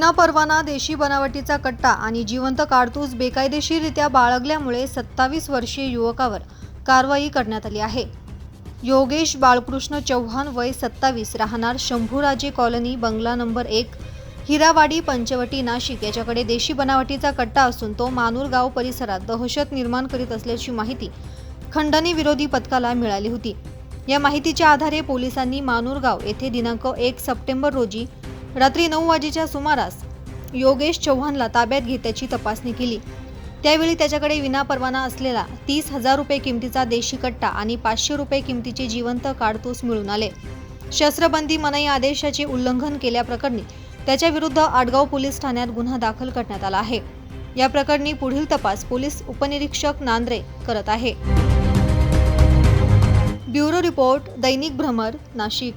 विनापरवाना देशी बनावटीचा कट्टा आणि जिवंत काडतूस बेकायदेशीररित्या बाळगल्यामुळे सत्तावीस वर्षीय युवकावर कारवाई करण्यात आली आहे. योगेश बाळकृष्ण चव्हाण वय सत्तावीस राहणार शंभूराजे कॉलनी बंगला नंबर एक हिरावाडी पंचवटी नाशिक. याच्याकडे देशी बनावटीचा कट्टा असून तो मानूरगाव परिसरात दहशत निर्माण करीत असल्याची माहिती खंडणी विरोधी पथकाला मिळाली होती. या माहितीच्या आधारे पोलिसांनी मानूरगाव येथे दिनांक एक सप्टेंबर रोजी रात्री नऊ वाजेच्या सुमारास योगेश चव्हाणला ताब्यात घेत त्याची तपासणी केली. त्यावेळी त्याच्याकडे विनापरवाना असलेला तीस हजार रुपये किमतीचा देशी कट्टा आणि पाचशे रुपये किमतीचे जिवंत काडतूस मिळून आले. शस्त्रबंदी मनाई आदेशाचे उल्लंघन केल्याप्रकरणी त्याच्या विरुद्ध आडगाव पोलीस ठाण्यात गुन्हा दाखल करण्यात आला आहे. या प्रकरणी पुढील तपास पोलीस उपनिरीक्षक नांद्रे करत आहे. ब्युरो रिपोर्ट दैनिक भ्रमर नाशिक.